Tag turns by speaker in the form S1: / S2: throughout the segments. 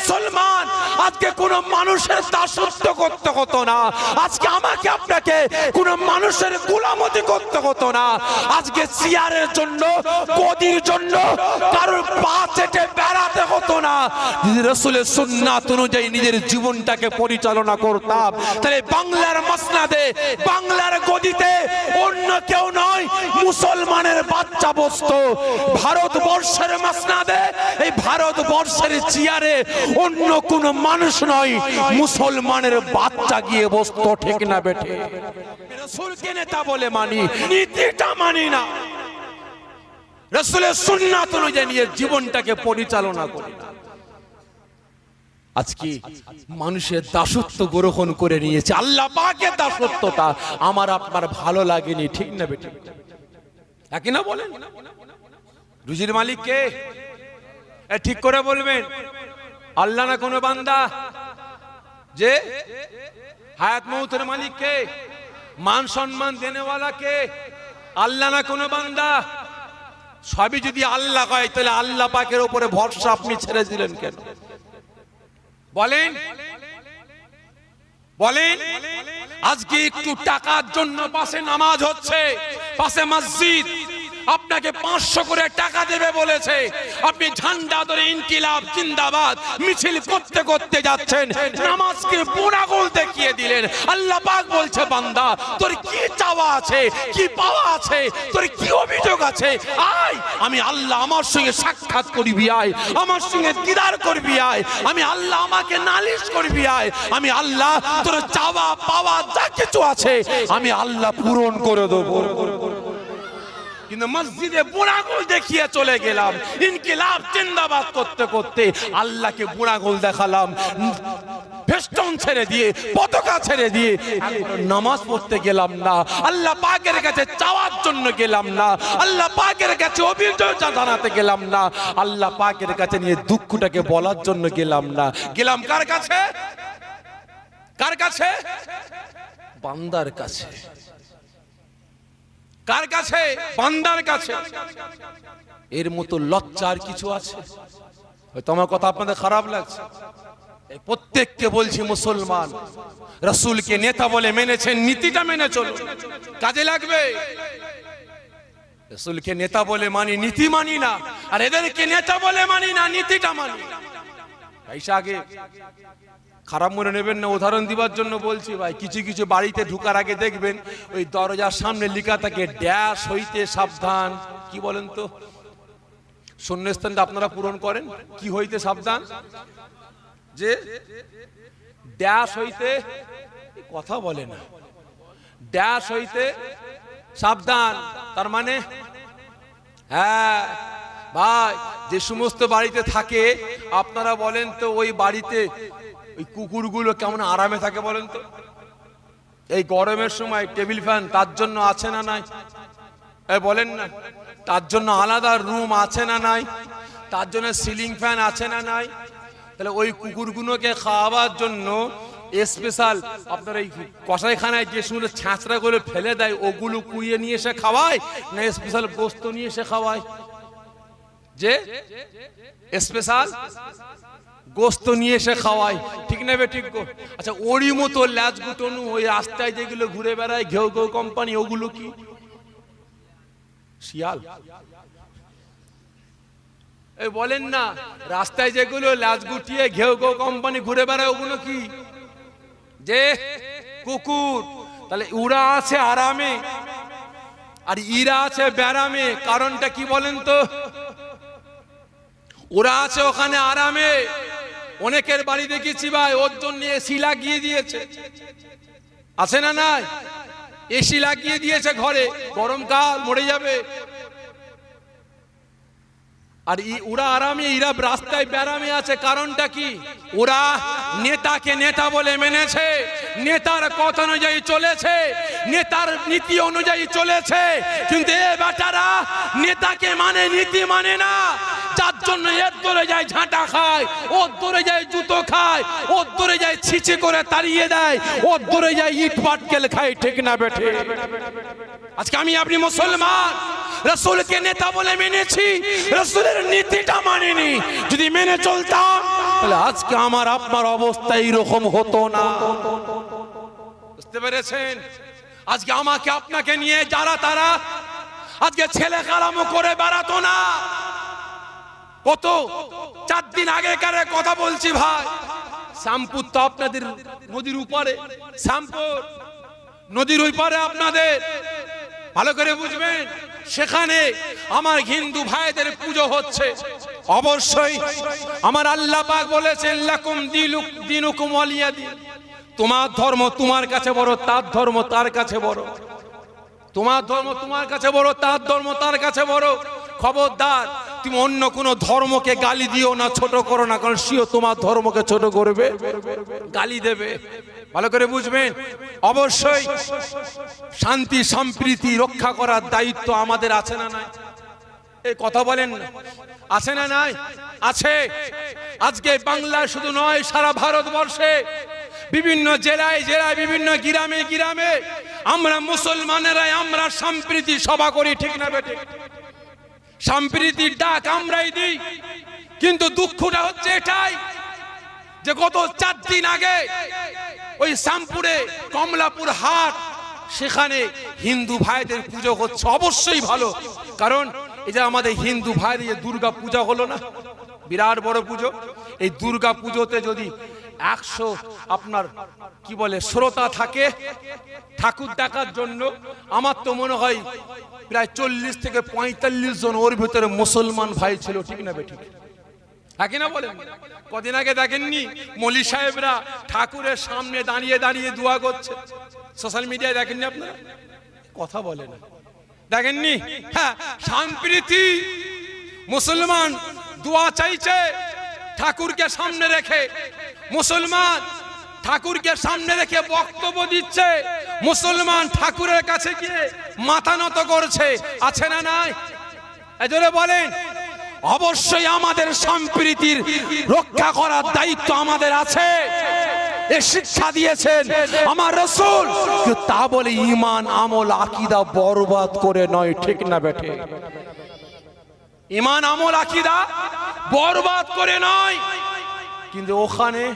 S1: মুসলমান, আজকে কোন মানুষের দাসত্ব করতে হতো না। আজকে আমাকে আপনাকে কোন মানুষের গোলামতি করতে হতো না। আজকে চেয়ারের জন্য, গদির জন্য কারোর পা চেটে বেড়াতে হতো না। রসুলের সুন্নাত অনুযায়ী নিজের জীবনটাকে পরিচালনা করতাম। তাহলে বাংলার মাসনাদে, বাংলার গদিতে অন্য কেউ নয়, মুসলমানের বাচ্চা বসতো। ভারতবর্ষের মাসনাদে, এই ভারতবর্ষের চেয়ারে অন্য কোন মানুষ নয়, মুসলমানের বাচ্চা গিয়ে বসতো, ঠিক না বেঠে। রসুলকে নেতা বলে মানি, নীতিটা মানি না। রসুলের সুন্নাত অনুযায়ী নিজের জীবনটাকে পরিচালনা করি। আজকে মানুষের দাসত্ব গ্রহণ করে নিয়েছে, আল্লাহ দাসত্বটা আমার আপনার ভালো লাগেনি, ঠিক না বেটি একই না বলেন? রুজির মালিক কে? ঠিক করে বলবেন। আল্লাহ না কোনো বান্দা যে হায়াত মৌতের মালিক কে মান সম্মান দেনেওয়ালা কে আল্লাহ না কোনো বান্দা। সবই যদি আল্লাহ কয় তাহলে আল্লাহ পাকের উপরে ভরসা আপনি ছেড়ে দিলেন কেন? বলেন। বলেন। আজকে একটু টাকার জন্য পাশে নামাজ হচ্ছে, পাশে মসজিদ। আপনাকে পাঁচশো করে টাকা দেবে বলেছে। আপনি ঝান্ডা ধরে ইনকিলাব, জিন্দাবাদ, মিছিল করতে করতে যাচ্ছেন, নামাজকে বুড়া গোল দেখিয়ে দিলেন। আল্লাহ পাক বলছে, বান্দা, তোর কি চাওয়া আছে? কি পাওয়া আছে? তোর কি অভিযোগ আছে? আয়, আমি আল্লাহ আমার সঙ্গে সাক্ষাৎ করবি, আয়। আমার সঙ্গে দিদার করবি, আয়। আমি আল্লাহ আমাকে নালিশ করবি, আয়। আমি আল্লাহ তোর চাওয়া, পাওয়া যা কিছু আছে, আমি আল্লাহ পূরণ করে দেবো। কিন্তু মসজিদে বুড়াগোল দেখিয়ে চলে গেলাম। ইনকিলাব জিন্দাবাদ করতে করতে আল্লাহকে বুড়াগোল দেখালাম। ছেড়ে দিয়ে, পতাকা ছেড়ে দিয়ে নামাজ পড়তে গেলাম না। পাকের কাছে চাওয়ার জন্য গেলাম না। কাছে জানাতে গেলাম না। পাকের কাছে নিয়ে দুঃখটাকে বলার জন্য গেলাম না। গেলাম কার কাছে? কার কাছে? বান্দার কাছে। কার কাছে? বান্দার কাছে। এর মতো লজ্জার কিছু আছে? হয়তো আমার কথা আপনাদের খারাপ লাগছে। প্রত্যেককে বলছি মুসলমান, রসুলকে নেতা বলে মেনেছেন, নীতিটা মেনে চলো কাজে লাগবে? রসুলকে নেতা বলে মানি, নীতি মানি না। আর এদেরকে নেতা বলে মানি না, নীতিটা মানি। পয়সা আগে খারাপ মনে নেবেন না, উদাহরণ দিবার জন্য বলছি ভাই, কিছু কিছু বাড়িতে ঢুকার আগে দেখবেন, ওই দরজার সামনে লেখা থাকে, ড্যাশ হইতে সাবধান। কি বলেন তো? শূন্যস্থানটা আপনারা পূরণ করেন? কি হইতে সাবধান? যে ড্যাশ হইতে কথা বলে না। ড্যাশ হইতে সাবধান। তার মানে হ্যাঁ ভাই, যে সমস্ত বাড়িতে থাকে, আপনারা বলেন তো, ওই বাড়িতে ওই কুকুরগুলো কেমন আরামে থাকে বলেন তো? এই গরমের সময় টেবিল ফ্যান তার জন্য আছে না নাই? বলেন না, তার জন্য আলাদা রুম আছে না নাই? তার জন্য সিলিং ফ্যান আছে না নাই? তাহলে ওই কুকুরগুলোকে খাওয়াবার জন্য স্পেশাল আপনার এই কষাইখানায় যে ছ্যাঁচড়া করে ফেলে দেয়, ওগুলো কুড়িয়ে নিয়ে এসে খাওয়ায় না স্পেশাল গোস্ত নিয়ে এসে খাওয়ায়? যে? স্পেশাল গোস্ত নিয়ে এসে খাওয়ায় ঠিক নেবে, ঠিক আচ্ছা ওরই মতো ল্যাজ গুটনু ওই রাস্তায় যেগুলো ঘুরে বেড়ায়, ঘেউ ঘেউ কোম্পানি ওগুলো কি? শিয়াল। এই বলেন না, রাস্তায় যেগুলো ল্যাজ গুটিয়ে ঘেউ ঘেউ কোম্পানি ঘুরে বেড়ায়, ওগুলো কি? যে কুকুর। তাহলে উড়া আছে আরামে, আর ইরা আছে ব্যারামে। কারণটা কি বলেন তো? ওরা আছে ওখানে আরামে। অনেকের বাড়ি দেখেছি ভাই, ওর জন্য এসি লাগিয়ে দিয়েছে। আছে না নাই? এসি লাগিয়ে দিয়েছে ঘরে, গরমকাল মরে যাবে। আর ওরা আরামে, এরা রাস্তায় ব্যারামে আছে, কারণটা কি? ওরা নেতাকে নেতা বলে মেনেছে, নেতার কথা অনুযায়ী চলেছে, নেতার নীতি অনুযায়ী চলেছে, কিন্তু এ বেটারা নেতাকে মানে নীতি মানে না। যার জন্য এর দরে যায় ঝাঁটা খায় ওর দরে যায় জুতো খায় ওর দরে যায় ছিচি করে তাড়িয়ে দেয় ওর দরে যায় ইট পাটকেল খায়, ঠিক না বেঠে? আজকে আমি আপনি মুসলমান। রসুলকে নেতা বলে মেনেছি, রসুলের নীতিটা মানিনি। যদি মেনে চলতাম, তাহলে আজকে আমার, আপনার অবস্থা এইরকম হতো না। বুঝতে পেরেছেন? আজকে আমাকে আপনাকে নিয়ে যারা তারা, আজকে ছেলে কালামো করে বেড়াতো না। কত? চার দিন আগেকার কথা বলছি ভাই। শ্যামপুর তো আপনাদের নদীর উপরে। শ্যামপুর নদীর ওই পারে আপনাদের ভালো করে বুঝবেন, সেখানে আমার হিন্দু ভাইদের পুজো হচ্ছে। অবশ্যই আমার আল্লাহ পাক বলেছেন, লাকুম দিলুক, দিনুকুম ওয়ালিয়া দিন তোমার ধর্ম তোমার কাছে বড়, তার ধর্ম তার কাছে বড়। তোমার ধর্ম তোমার কাছে বড়, তার ধর্ম তার কাছে বড়। খবরদার, তুমি অন্য কোন ধর্মকে গালি দিও না, ছোট করো না, কারণ সিও তোমার ধর্মকে ছোট করবে, গালি দেবে। ভালো করে বুঝবেন। অবশ্যই শান্তি, সম্প্রীতি রক্ষা করার দায়িত্ব আমাদের আছে না নাই? এই কথা বলেন আছে না নাই? আছে। আজকে বাংলা শুধু নয়, সারা ভারতবর্ষে। বিভিন্ন জেলায় জেলায়, বিভিন্ন গ্রামে গ্রামে আমরা মুসলমানেরাই আমরা সম্প্রীতি সভা করি, ঠিক না বেটে সম্প্রীতির ডাক আমরাই দিই। কিন্তু দুঃখটা হচ্ছে এটাই যে গত চার দিন আগে ওই শ্যামপুরে কমলাপুর হাট, সেখানে হিন্দু ভাইদের পুজো হচ্ছে। অবশ্যই ভালো। কারণ এই যে আমাদের হিন্দু ভাইদের যে দুর্গা পূজা হলো না, বিরাট বড় পুজো। এই দুর্গা পুজোতে যদি একশো আপনার, কি বলে, শ্রোতা থাকে, ঠাকুর দেখার জন্য, আমার তো মনে হয় প্রায় চল্লিশ থেকে পঁয়তাল্লিশ জন ওর ভিতরে মুসলমান ভাই ছিল, ঠিক না বেঠিক থাকে না বলেন কদিন আগে দেখেননি মলি সাহেবরা ঠাকুরের সামনে দাঁড়িয়ে দাঁড়িয়ে দোয়া করছে। সোশ্যাল মিডিয়ায় দেখেননি আপনারা? কথা বলে না। দেখেননি? হ্যাঁ সম্প্রীতি মুসলমান দোয়া চাইছে, ঠাকুরকে সামনে রেখে। মুসলমান ঠাকুরকে সামনে রেখে বক্তব্য দিচ্ছে। মুসলমান ঠাকুরের কাছে গিয়ে মাথা নত করছে। আছে না নাই? এজন্য বলেন। অবশ্যই আমাদের সম্প্রীতির রক্ষা করার দায়িত্ব আমাদের আছে। এ শিক্ষা দিয়েছেন আমার রসুল। তা বলে ইমান, আমল, আকিদা বরবাদ করে নয়, ঠিক না বেঠে? ইমান, আমল, আকিদা বরবাদ করে নয়। কিন্তু ওখানে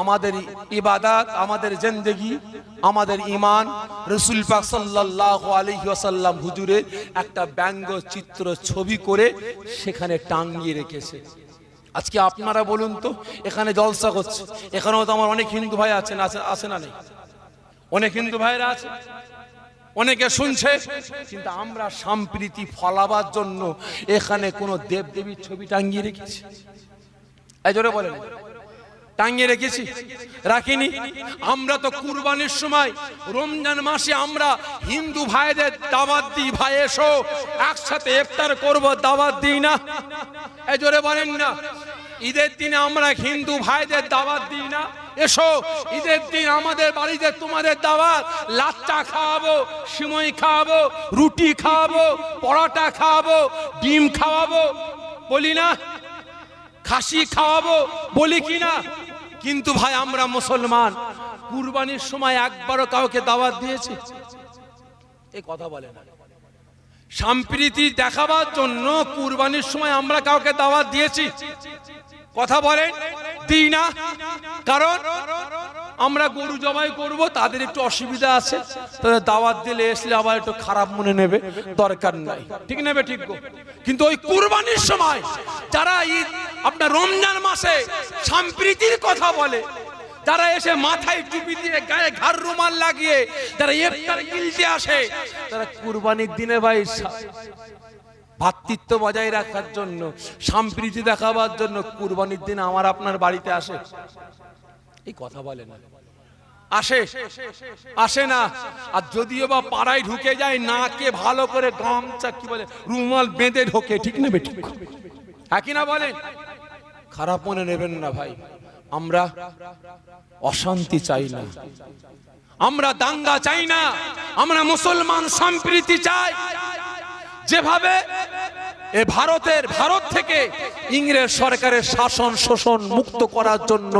S1: আমাদের ইবাদাত, আমাদের জিন্দেগি, আমাদের ইমান রসুল পাক সাল্লাল্লাহু আলাইহি ওয়াসাল্লাম হুজুরের একটা ব্যঙ্গ চিত্র ছবি করে সেখানে টাঙ্গিয়ে রেখেছে। আজকে আপনারা বলুন তো, এখানে জলসা করছে এখানেও তো আমার অনেক হিন্দু ভাই আছেন, আছে না নেই? অনেক হিন্দু ভাইরা আছে, অনেকে শুনছে, কিন্তু আমরা সম্প্রীতি ফলাবার জন্য এখানে কোনো দেব দেবীর ছবি টাঙ্গিয়ে রেখেছি। এই বলেন। টাঙ্গিয়ে রেখেছি। রাখিনি। আমরা তো কুরবানির সময়, রমজান মাসে আমরা হিন্দু ভাইদের দাওয়াত দিই, ভাই, এসো, একসাথে ইফতার করব, দাওয়াত দিই না। এই জোরে বলেন না। ঈদের দিনে আমরা হিন্দু ভাইদের দাওয়াত দিই না। এসো, ঈদের দিন আমাদের বাড়িতে তোমাদের দাওয়াত। লাচ্চা খাওয়াবো, সিমই খাওয়াবো, রুটি খাওয়াবো, পরোটা খাওয়াবো, ডিম খাওয়াবো, বলি না? খাসি খাওয়াবো, বলি কি না কিন্তু ভাই, আমরা মুসলমান। কুরবানির সময় একবারও কাউকে দাওয়াত দিয়েছি। এই কথা বলে না। সম্প্রীতি দেখাবার জন্য কুরবানির সময় আমরা কাউকে দাওয়াত দিয়েছি। কথা বলেন, দিই না। কারণ আমরা গরু জবাই করব, তাদের একটু অসুবিধা আছে। তাদের দাওয়াত দিলে আসলে আবার একটু খারাপ মনে নেবে, দরকার নাই। ঠিক নেবে, ঠিক কিন্তু ওই কুরবানির সময় যারা ঈদ, আপনার রমজান মাসে সম্প্রীতির কথা বলে, যারা এসে মাথায় টুপি দিয়ে গায়ে ঘাড় রুমাল লাগিয়ে, যারা ইফতার গিলতে আসে, তারা কুরবানির দিনে ভাই ভাতৃত্ব বজায় রাখার জন্য, সম্প্রীতি দেখাবার জন্য কুরবানির দিন আমার আপনার বাড়িতে আসে। এই কথা বলে না। আসে আসে না। আর যদিও বা পাড়ায় ঢুকে যায়, নাকে ভালো করে গামছা, কি বলে, রুমাল বেঁধে ঢোকে, ঠিক নেবে ঠিক হ্যাঁ কি না বলেন খারাপ মনে নেবেন না ভাই। আমরা অশান্তি চাই না। আমরা দাঙ্গা চাই না। আমরা মুসলমান সম্প্রীতি চাই। যেভাবে এ ভারতের, ভারত থেকে ইংরেজ সরকারের শাসন শোষণ মুক্ত করার জন্য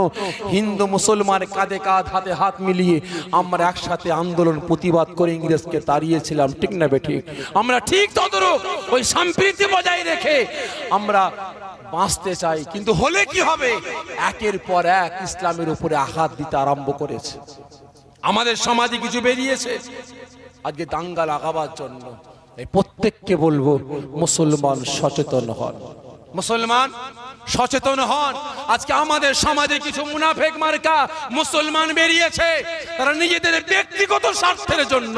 S1: হিন্দু মুসলমান কাঁধে কাঁধ, হাতে হাত মিলিয়ে আমরা একসাথে আন্দোলন, প্রতিবাদ করে ইংরেজকে তাড়িয়েছিলাম, ঠিক না বেঠিক আমরা ঠিক তদরূপ ওই সম্প্রীতি বজায় রেখে আমরা বাঁচতে চাই, কিন্তু হলে কি হবে? একের পর এক ইসলামের উপরে আঘাত দিতে আরম্ভ করেছে। আমাদের সমাজে কিছু বেরিয়েছে। আজকে দাঙ্গা লাগাবার জন্য। এই প্রত্যেককে বলব, মুসলমান সচেতন হন। মুসলমান সচেতন হন। আজকে আমাদের সমাজে কিছু মুনাফেক মার্কা মুসলমান বেরিয়েছে। তারা নিজেদের ব্যক্তিগত স্বার্থের জন্য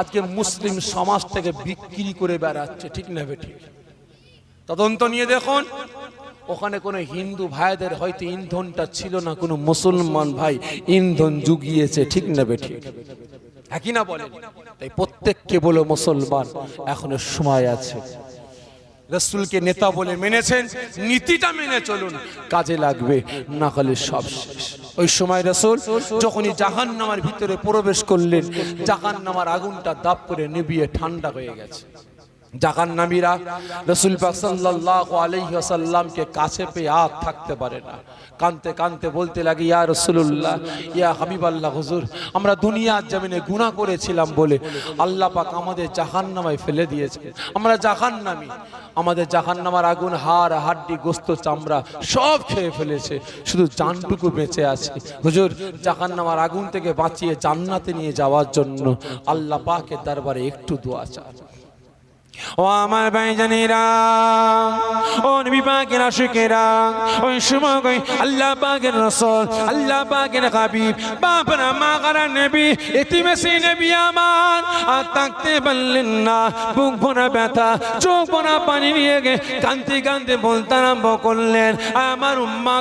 S1: আজকে মুসলিম সমাজ থেকে বিক্রি করে বেড়াচ্ছে, ঠিক না বেঠিক তদন্ত নিয়ে দেখুন। ওখানে কোনো হিন্দু ভাইদের হয়তো ইন্ধনটা ছিল না, কোনো মুসলমান ভাই ইন্ধন জুগিয়েছে, ঠিক না বেঠিক একই না বলেন? তাই প্রত্যেককে বলো মুসলমান এখনও সময় আছে। রসুলকে নেতা বলে মেনেছেন নীতিটা মেনে চলুন। কাজে লাগবে না হলে সব শেষ। ওই সময় রসুল যখনই জাহান নামার ভিতরে প্রবেশ করলেন জাহান নামার আগুনটা দাপ করে নিবিয়ে ঠান্ডা হয়ে গেছে। জাহান নামীরা রসুল পাক আলাইহি ওয়াসাল্লামকে কাছে পেয়ে আর থাকতে পারে না। কানতে কানতে বলতে লাগে, ইয়া রসুল্লাহ ইয়া হাবিবাল্লাহ হুজুর, আমরা দুনিয়ার জমিনে গুনাহ করেছিলাম বলে আল্লাহ পাক আমাদের জাহান্নামায় ফেলে দিয়েছে আমরা জাহান্নামী। আমাদের জাহান্নামার আগুন, হাড়, হাড্ডি, গোস্ত, চামড়া সব খেয়ে ফেলেছে। শুধু জানটুকু বেঁচে আছে। হুজুর, জাহান্নামার আগুন থেকে বাঁচিয়ে জান্নাতে নিয়ে যাওয়ার জন্য আল্লাহ পাকের দরবারে একটু দোয়া চায়
S2: ও আমার ভাইজানেরা, ও নবী পাকের আশিকেরা ওই সময় আল্লাহ পাকের আল্লাহ পাকের হাবিব মা কারা নবী ইতিমেসি নবী আমার। আর থাকতে পারলেন না, বুক ভরা ব্যথা, চোখ ভরা পানি নিয়ে গে, কান্তি কান্তি বলতে আরম্ভ করলেন। আমার উম্মা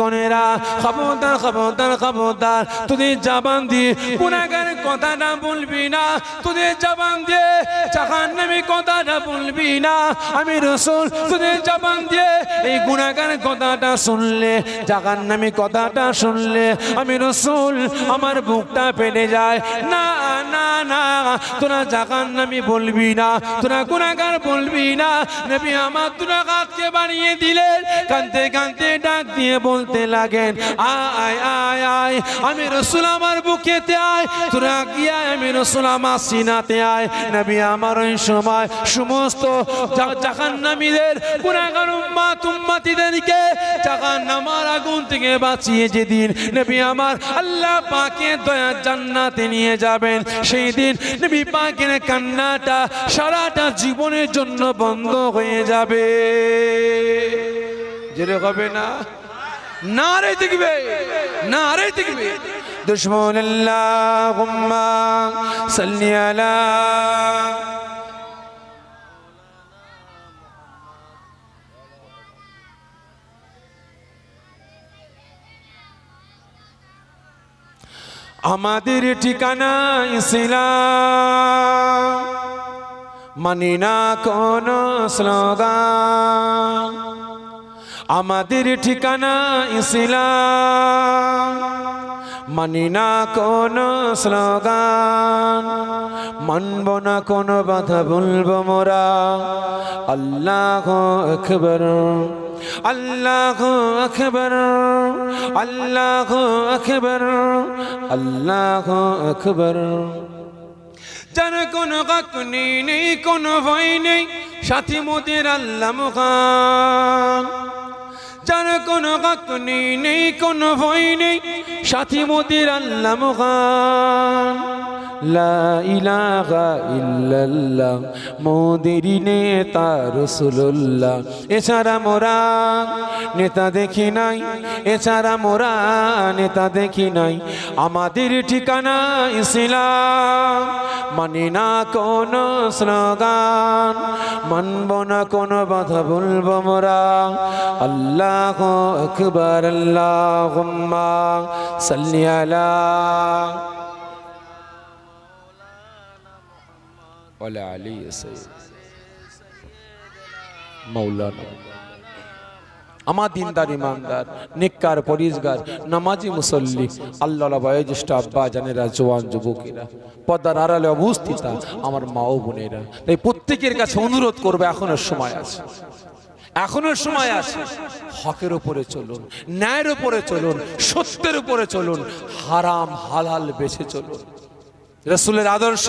S2: গণেরা খবরদার খবরদার খবরদার, তোদের জাবান দিয়ে গুনাগার কথাটা বলবি না, তোদের জাবান দিয়ে জাহান্নামী কথাটা বলবি না? আমি রসুল তোদের জবান দিয়ে এই গুণাগার কথাটা শুনলে, জাহান্নামী কথাটা শুনলে, আমি রসুল আমার বুকটা ফেটে যায়। না না না, তোরা জাহান্নামী বলবি না, তোরা গুণাগার বলবি না। নবী আমার তোরা হাতকে বানিয়ে দিলেন কানতে কানতে ডাক দিয়ে বলতে লাগেন আয় আয় আয়, আমি রসুল আমার বুকেতে আয়, তোরা গিয়া আমি রসুল আমার সিনাতে আয়। নবী আমার ওই সময় সমস্ত জাহান্নামীদের গুনাহগার উম্মাত উম্মাতিদেরকে জাহান্নামার আগুন থেকে বাঁচিয়ে যেদিন নবী আমার আল্লাহ পাকে দয়া জান্নাতে নিয়ে যাবেন, সেই দিন নবী পাকের কান্নাটা সারাটা জীবনের জন্য বন্ধ হয়ে যাবে।
S1: জেরে হবে না? না রে দেখবে না রে দেখবে।
S2: দুশ্মন আল্লাহুম্মা সাল্লি আলা আমাদের ঠিকানা ইসলাম মানি না কোন স্লোগান আমাদের ঠিকানা ইসলাম মানি না কোন স্লোগান মানব না কোন বাধা বলব মোরা। আল্লাহ আকবর। আল্লাহ আকবর আল্লাহ আকবর আল্লাহ আকবর। যার কোনো কাকুনি নেই, কোনো ভয় নেই, সাথী মোদের আল্লাহ মুখান। যার কোনো কাকুনি নেই, কোনো ভয় নেই। সাথী মোদের আল্লাহ মুখান লা নেতা রসুল্লাহ এছাড়া মোরা নেতা দেখি নাই, এছাড়া মোরা নেতা দেখি নাই। আমাদের ঠিকানা ইসলাম, মানি না কোন স্লোগান। মানব না কোন বাধা বলব মোরা। আল্লাহ আকবর আল্লাহ সাল্লি আলা
S1: ওয়ালা আলী মৌলানা আমার দিনদার ইমানদার নিকার পরিষ্কার নামাজি মুসল্লি আল্লাহ বয়োজ্যেষ্ঠ আব্বা জানেরা জোয়ান যুবকেরা পদ্মার আড়ালে অবস্থিত আমার মা ও বোনেরা। তাই প্রত্যেকের কাছে অনুরোধ করবে এখনের সময় আছে। এখনের সময় আছে। হকের উপরে চলুন, ন্যায়ের উপরে চলুন, সত্যের উপরে চলুন, হারাম, হালাল বেছে চলুন। রসুলের আদর্শ,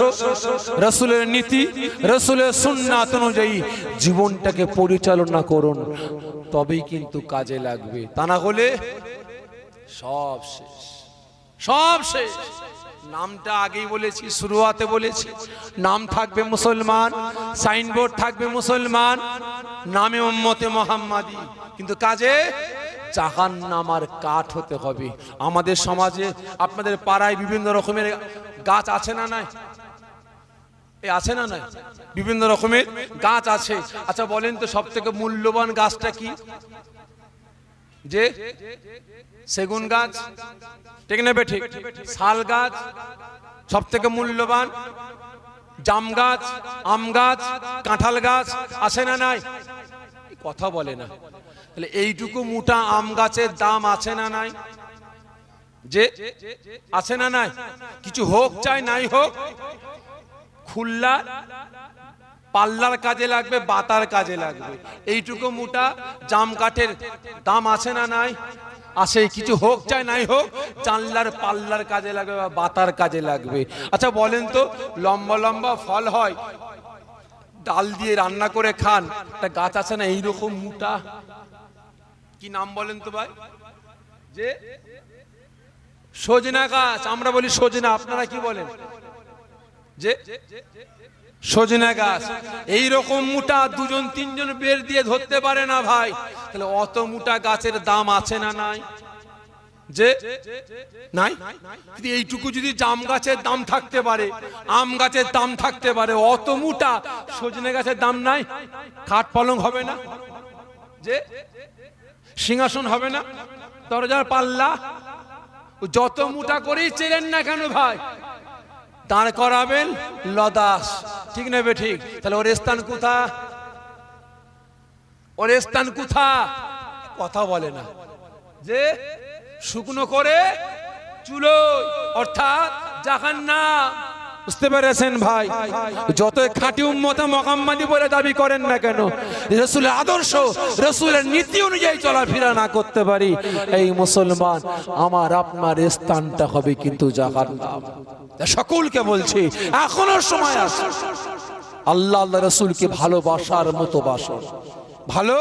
S1: রসুলের নীতি, রসুলের সুন্নাত অনুযায়ী জীবনটাকে পরিচালনা করুন। তবেই কিন্তু কাজে লাগবে। তা না হলে সব শেষ। সব শেষ। নামটা আগেই বলেছি, শুরুয়াতে বলেছি। নাম থাকবে মুসলমান, সাইনবোর্ড থাকবে মুসলমান, নামে উম্মতে মোহাম্মাদি। কিন্তু কাজে জাহান নামার কাঠ হতে হবে। আমাদের সমাজে, আপনাদের পাড়ায় বিভিন্ন রকমের গাছ আছে না নাই? আছে না নাই? বিভিন্ন রকমের গাছ আছে। আচ্ছা বলেন তো সব থেকে মূল্যবান গাছটা কি? যে সেগুন গাছ, ঠিক নেবে ঠিক। শাল গাছ সব থেকে মূল্যবান জাম গাছ, আম গাছ, কাঁঠাল গাছ, আছে না নাই? কথা বলে না। তাহলে এইটুকু মোটা আম গাছের দাম আছে না নাই? যে আছে না নাই? কিছু হোক চাই, নাই হোক, খুল্লা পাল্লার কাজে লাগবে, বাতার কাজে লাগবে। এইটুকু মোটা জাম কাঠের দাম আছে না নাই? আসে কিছু হোক চাই, নাই হোক, জানলার পাল্লার কাজে লাগবে বা বাতার কাজে লাগবে। আচ্ছা বলেন তো, লম্বা লম্বা ফল হয়, ডাল দিয়ে রান্না করে খান, একটা গাছ আছে না, এইরকম মোটা? কি নাম বলেন তো ভাই? যে? সজনা গাছ, আমরা বলি সজনা, আপনারা কি বলেন? যে? সজনা গাছ। এই রকম মোটা দুজন, তিনজন বের দিয়ে ধরতে পারে না ভাই। তাহলে অত মোটা গাছের দাম আছে না নাই? যে, নাই? এইটুকু যদি জাম গাছের দাম থাকতে পারে, আম গাছের দাম থাকতে পারে, অত মোটা সজনে গাছের দাম নাই? খাট পালং হবে না? যে, সিংহাসন হবে না? দরজার পাল্লা? যত মোটা করেই চেলেন না কেন ভাই? দাঁড় করাবেন লদাস। ঠিক নেবে ঠিক? তাহলে ওর স্থান কোথা ওর স্থান কোথা কথা বলে না। যে শুকনো করে চুলো অর্থাৎ জাহান্না বুঝতে পেরেছেন ভাই? যত খাঁটি উম্মতা মকাম্মাদি বলে দাবি করেন না কেন, রসুলের আদর্শ, রসুলের নীতি অনুযায়ী চলাফেরা না করতে পারি। এই মুসলমান, আমার, আপনার স্থানটা হবে কিন্তু জাহান্নাম। সকলকে বলছি, এখনও সময় আছে। আল্লাহ আল্লাহ রসুলকে ভালোবাসার মতো বাসন ভালো?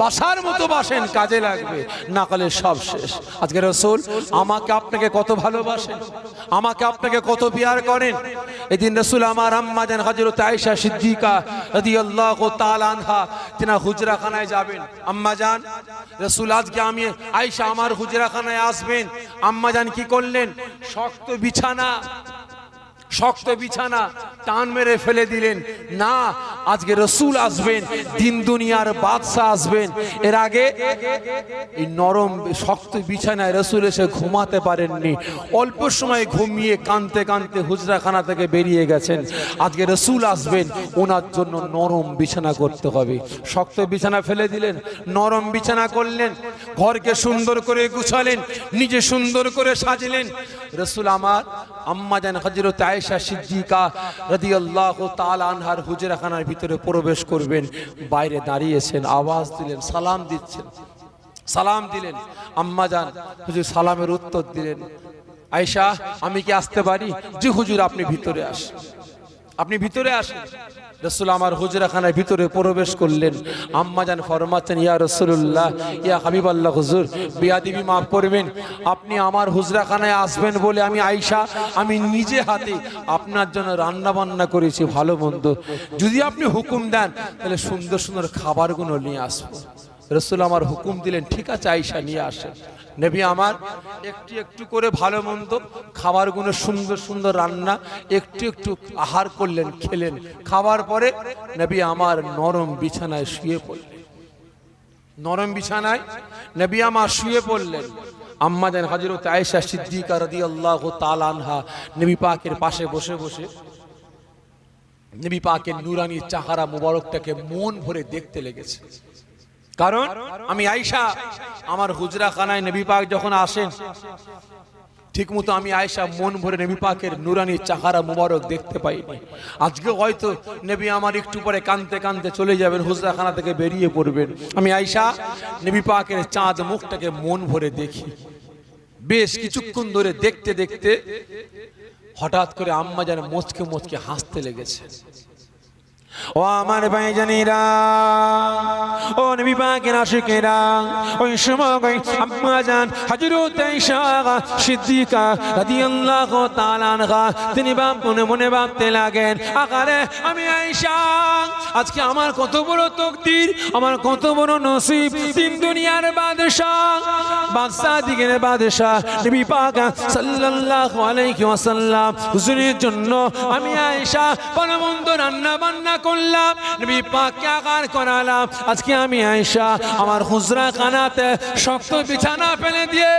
S1: বাসার মতো বাসেন, কাজে লাগবে। না করলে সব শেষ। আজকে রসুল আমাকে আপনাকে কত ভালোবাসেন, আমাকে আপনাকে কত বিয়ার করেন। এদিন রসুল আমার আম্মা যেন হজরত আয়েশা সিদ্দিকা রাদিয়াল্লাহু তাআলা আনহা, তিনি হুজরাখানায় যাবেন। আম্মা জান রসুল আজকে আমি আয়েশা আমার হুজরাখানায় আসবেন। আম্মা জান কি করলেন? শক্ত বিছানা শক্ত বিছানা টান মেরে ফেলে দিলেন। না, আজকে রসুল আসবেন, দিন দুনিয়ার বাদশাহ আসবেন। এর আগে এই নরম, শক্ত বিছানায় রসুল এসে ঘুমাতে পারেননি। অল্প সময় ঘুমিয়ে কানতে কানতে হুজরাখানা থেকে বেরিয়ে গেছেন। আজকে রসুল আসবেন, ওনার জন্য নরম বিছানা করতে হবে। শক্ত বিছানা ফেলে দিলেন, নরম বিছানা করলেন, ঘরকে সুন্দর করে গুছালেন, নিজে সুন্দর করে সাজলেন। রসুল আমার, আম্মা জান হজরত আয়েশা সিদ্দিকা রাদিয়াল্লাহু তাআলা আনহার হুজরাখানার ভিতরে প্রবেশ করবেন, বাইরে দাঁড়িয়েছেন, আওয়াজ দিলেন, সালাম দিচ্ছেন। সালাম দিলেন, আম্মা জান হুজুর সালামের উত্তর দিলেন। আয়েশা, আমি কি আসতে পারি? জি হুজুর, আপনি ভিতরে আসেন। আপনি ভিতরে আসেন। রসুল আমার হুজরাখানার ভিতরে প্রবেশ করলেন। আম্মা জান ফরমাচ্ছেন ইয়া রসুল্লাহ ইয়া হাবিব আল্লাহ হুজুর, বিয়াদিবি মাফ করবেন। আপনি আমার হুজরাখানায় আসবেন বলে আমি আইসা আমি নিজে হাতে আপনার জন্য রান্না বান্না করেছি, ভালো মন্দ। যদি আপনি হুকুম দেন, তাহলে সুন্দর সুন্দর খাবারগুলো নিয়ে আসব। রসুল আমার হুকুম দিলেন, ঠিক আছে আইসা নিয়ে আসেন। নেবি আমার, একটু একটু করে ভালো মন্দ, খাবারগুলো সুন্দর সুন্দর রান্না, একটু একটু আহার করলেন, খেলেন। খাবার পরে নবী আমার নরম বিছানায় শুয়ে পড়লেন। নরম বিছানায় নবী আমার শুয়ে পড়লেন। আম্মা জান হজরত আয়েশা সিদ্দিকা রাদিয়াল্লাহু তাআলা আনহা নেবি পাকের পাশে বসে বসে নেবি পাকের নুরানি চাহারা মুবারকটাকে মন ভরে দেখতে লেগেছে। কারণ আমি আয়সা আমার হুজরা খানায় নবী পাক যখন আসেন, ঠিক মতো আমি আয়সা মন ভরে নবী পাকের নুরানি চাহারা মুবারক দেখতে পাইনি। আজকে হয়তো নবী আমার একটু পরে কানতে কানতে চলে যাবেন, হুজরাখানা থেকে বেরিয়ে পড়বেন। আমি আয়সা নবী পাকের চাঁদ মুখটাকে মন ভরে দেখি। বেশ কিছুক্ষণ ধরে দেখতে দেখতে হঠাৎ করে আম্মা যেন মোচকে মোচকে হাসতে লেগেছে।
S2: ও আমার ভাইজানিরা ও নবী পাকের আশিকেরা, ওই সময় আম্মা জান হযরত আয়েশা সিদ্দিকা রাদিয়াল্লাহু তাআলা আনহা, তিনি বাপ মনে মনে ভাবতে লাগেন, আকারে আমি আয়েশা, আজকে আমার কত বড় তকদির, আমার কত বড় নসিব, তিন দুনিয়ার বাদশাহ বাদশাহ দিগের বাদশাহ, নবী পাক সাল্লাল্লাহু আলাইহি ওয়াসাল্লাম, হুজুরের জন্য আমি আয়েশা ভালো মন্দ রান্না বান্না করলাম। নবী পাককে আকার করালাম। আজকে আমি আয়েশা, আমার হুজরা খানাতে শক্ত বিছানা ফেলে দিয়ে,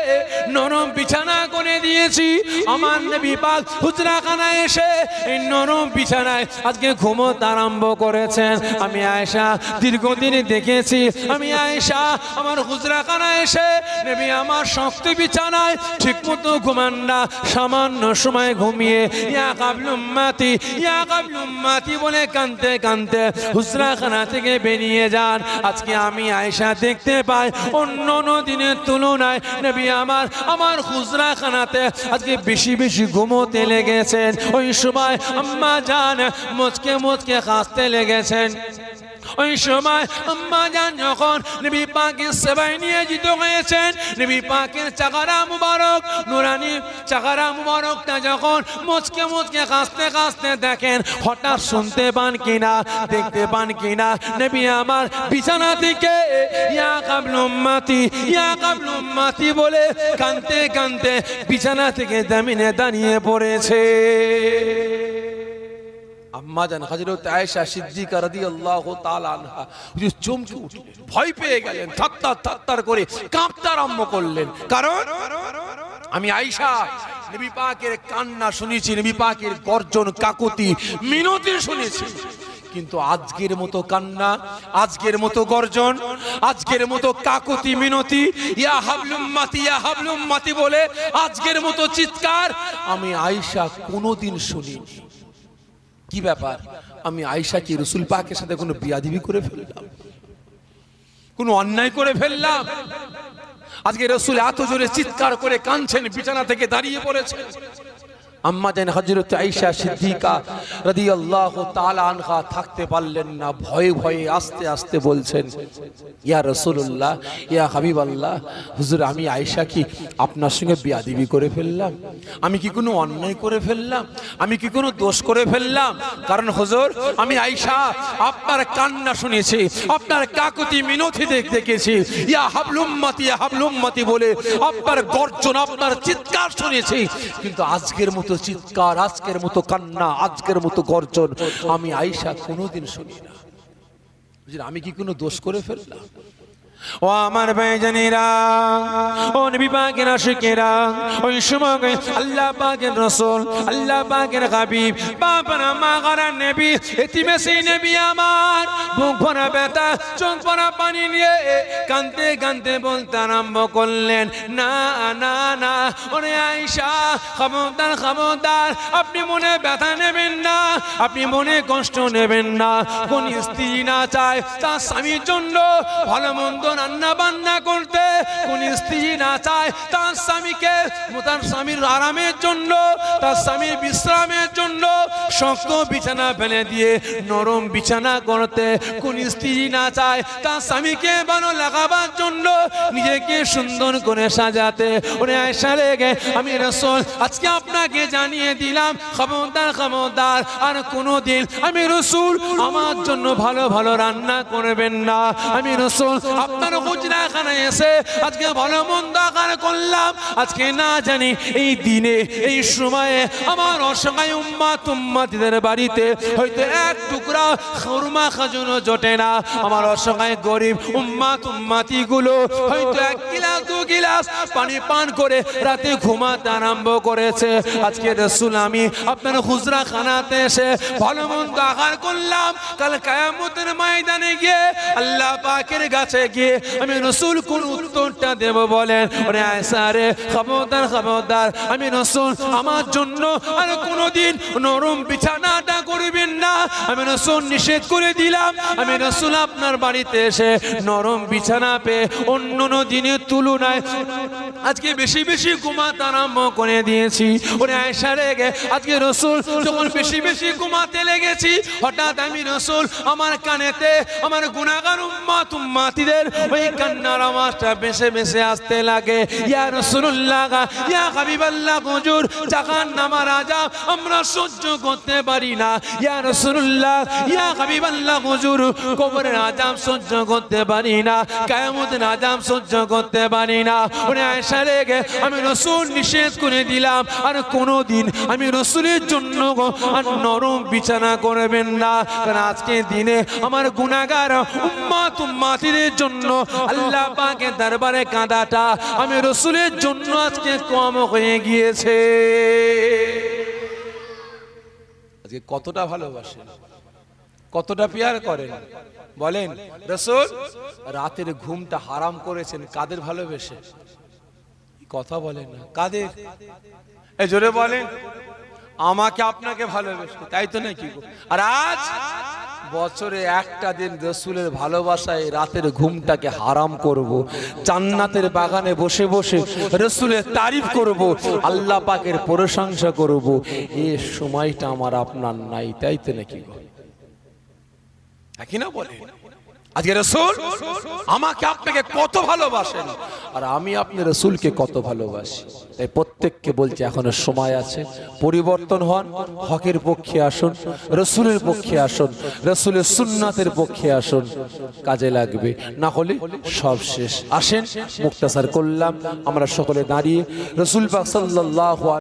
S2: নরম বিছানা করে দিয়েছি। আমার নবী পাক হুজরা খানায় এসে এই নরম বিছানায় আজকে ঘুমোতে আরম্ভ করেছেন। আমি আয়েশা দীর্ঘদিন দেখেছি। আমি আয়েশা, আমার হুজরা খানায় এসে নবী আমার শক্ত বিছানায় ঠিক মতো ঘুমান না সামান্য সময় ঘুমিয়ে, ইয়া কাবলুম্মাতি ইয়া কাবলুম্মাতি বলে কানতে কানতে হুজরাখানা থেকে বেরিয়ে যান। আজকে আমি আয়সা দেখতে পাই, অন্য দিনের তুলনায়। নবী আমার আমার হুজরাখানাতে আজকে বেশি বেশি ঘুমোতে লেগেছেন। ওই সময় আম্মা জান মুচকে মুচকে হাসতে লেগেছেন। ওই সময় আম্মা যখন নবী পাকের সেবায় নিয়োজিত হয়েছেন, নবী পাকের চাকারা মুবারক, নুরানি চাকারা মুবারকটা যখন মুচকে মুচকে কাঁচতে কাঁচতে দেখেন, হঠাৎ শুনতে পান কিনা, দেখতে পান কিনা, নবী আমার বিছানা থেকে, ইয়া কাবলুম্মাতি ইয়া কাবলুম্মাতি বলে কানতে কানতে বিছানা থেকে জামিনে দাঁড়িয়ে পড়েছে।
S1: আম্মা জান আয়েশা সিদ্দিকা রাদিয়াল্লাহু তাআলা আনহা চমকে উঠলেন, ভয় পেয়ে গেলেন থাত্তার করে কাঁপতে আরম্ভ করলেন। কারণ আমি আয়েশা, নবী পাকের কান্না শুনেছি, নবী পাকের গর্জন, কাকুতি, মিনতি শুনেছি। কিন্তু আজকের মতো কান্না, আজকের মতো গর্জন, আজকের মতো কাকুতি, মিনতি, ইয়া হাবলুম মাতি ইয়া হাবলুম মাতি বলে আজকের মতো চিৎকার আমি আয়েশা কোনোদিন শুনিনি। কি ব্যাপার? আমি আয়সা কি রসুল পাকের সাথে কোনো বিয়াদিবি করে ফেললাম? কোনো অন্যায় করে ফেললাম? আজকে রসুল এত জোরে চিৎকার করে কাঁদছেন, বিছানা থেকে দাঁড়িয়ে পড়েছেন। আম্মা জান হজরত আয়েশা সিদ্দিকা রাদিয়াল্লাহু তাআলা আনহা থাকতে পারলেন না, ভয়ে ভয়ে আস্তে আস্তে বলছেন, ইয়া রাসূলুল্লাহ, ইয়া হাবিব আল্লাহ হুজুর আমি আয়েশা কি আপনার সঙ্গে বিয়াদিবি করে ফেললাম? আমি কি কোনো অন্যায় করে ফেললাম? আমি কি কোনো দোষ করে ফেললাম? কারণ হুজুর, আমি আয়েশা আপনার কান্না শুনেছি, আপনার কাকুতি মিনতি দেখ, দেখেছি। ইয়া হাবলুম্মাতি ইয়া হাবলুম্মাতি বলে আপনার গর্জন, আপনার চিৎকার শুনেছি। কিন্তু আজকের মতো চিৎকার, আজকের মতো কান্না, আজকের মতো গর্জন, আমি আইসা কোনোদিন শুনি না। আমি কি কোনো দোষ করে ফেললাম?
S2: ও আমার ভাইজানেরা, ও নবী পাকের আশিকেরা, ওই সময় আল্লাহ পাকের রসুল, আল্লাহ পাকের হাবিব, বাবারা মা গারা নবী এতিমে সেই নবী আমার বুক ভরা ব্যথা, চোখ ভরা পানি নিয়ে কানতে কানতে বলতে আরম্ভ করলেন, না না না, ওরে আয়েশা, খবরদার খবরদার, আপনি মনে ব্যথা নেবেন না, আপনি মনে কষ্ট নেবেন না, কোন স্ত্রী না চায়, তার স্বামীর জন্য ভালো মন্দ রান্না বান্না করতে কোন স্ত্রী না চায়, তার স্বামীকে, তার স্বামীর আরামের জন্য, তার স্বামীর বিশ্রামের জন্য শক্ত বিছানা ফেলে দিয়ে, নরম বিছানা করতে কোন স্ত্রী না চায়, তার স্বামীকে লাগাবার জন্য নিজেকে সুন্দর করে সাজাতে। আয়সা আমি রসুল, আজকে আপনাকে জানিয়ে দিলাম, খবরদার খবরদার, আর কোনোদিন আমি রসুল আমার জন্য ভালো ভালো রান্না করবেন না। আমি রসুল এসে আজকে ভালো মন্দ আকার করলাম। আজকে না জানি এই দিনে, এই সময়ে আমার উম্মা বাড়িতে হয়তো এক টুকরা জোটে না। আমার গরিব উম্মা তুম্মাতি গুলো হয়তো এক গিলাস, দু গিলাস পানি পান করে রাতে ঘুমাতে আরম্ভ করেছে। আজকে রসুল আমি আপনার হুজরা খানাতে এসে ভালো মন্দ আহার করলাম। কাল কায়ামতের ময়দানে গিয়ে আল্লাহ পাকের কাছে গিয়ে আমি রসুল কোন উত্তরটা দেব বলেন? ওরে আয়সা খবরদার খবরদার, আমি রসুল, আমার জন্য আর কোনোদিন নরম বিছানাটা করবেন না। আমি রসুল নিষেধ করে দিলাম। আমি রসুল আপনার বাড়িতে এসে নরম বিছানা পেয়ে অন্য দিনের তুলনায় আজকে বেশি বেশি ঘুমাতে আরম্ভ করে দিয়েছি। ওরে আয়সা রেগে আজকে রসুল যখন বেশি বেশি ঘুমাতে লেগেছি, হঠাৎ আমি রসুল আমার কানেতে আমার গুণাগার উম্মাত উম্মাতিদের ওই কান্নার আওয়াজটা বেশে বেশে আসতে লাগে। ইয়া রসুল্লাহ ইয়া হাবিবাল্লাহ, হুজুর জাহান নামার আজাব আমরা সহ্য করতে পারি না। ইয়া রসুল্লাহ ইয়া হাবিবাল্লাহ, হুজুর, কবরের আজাব সহ্য করতে পারি না। কায়ামতের আজাব সহ্য করতে পারি না। ওরে আয়সা রেগে আমি রসুল নিষেধ করে দিলাম, আর কোনোদিন আমি রসুলের জন্য আর নরম বিছানা করবেন না। কারণ আজকে দিনে আমার গুণাগার উম্মাত উম্মাতিদের জন্য আল্লাহ পাকের দরবারে কাঁদাটা আমি রসুলের জন্য আজকে কম হয়ে গিয়েছে।
S1: আজকে কতটা ভালোবাসেন? কতটা পেয়ার করেন? বলেন, রসুল, রাতের ঘুমটা হারাম করেছেন, কাদের ভালোবেসে? কথা বলেন না, কাদের? এ জোরে বলেন, আমাকে আপনাকে ভালোবেসে, তাই তো নাকি? আর আজ বছরে একটা দিন রসুলের ভালোবাসায় রাতের ঘুমটাকে হারাম করব, জান্নাতের বাগানে বসে বসে রসুলের তারিফ করব, আল্লাহ পাকের প্রশংসা করব এ সময়টা আমার আপনার নাই, তাই তো নাকি? একই না বলে আজকে রসুল আমাকে আপনাকে কত ভালোবাসেন। আর আমি আপনি রসুলকে কত ভালোবাসি। তাই প্রত্যেককে বলছি, এখনও সময় আছে, পরিবর্তন হন, হকের পক্ষে আসুন, রসুলের পক্ষে আসুন, রসুলের সুন্নাতের পক্ষে আসুন, কাজে লাগবে। না হলে সব শেষ। আসেন, মুক্তাসার করলাম, আমরা সকলে দাঁড়িয়ে, রসুল পাক সাল্লাল্লাহু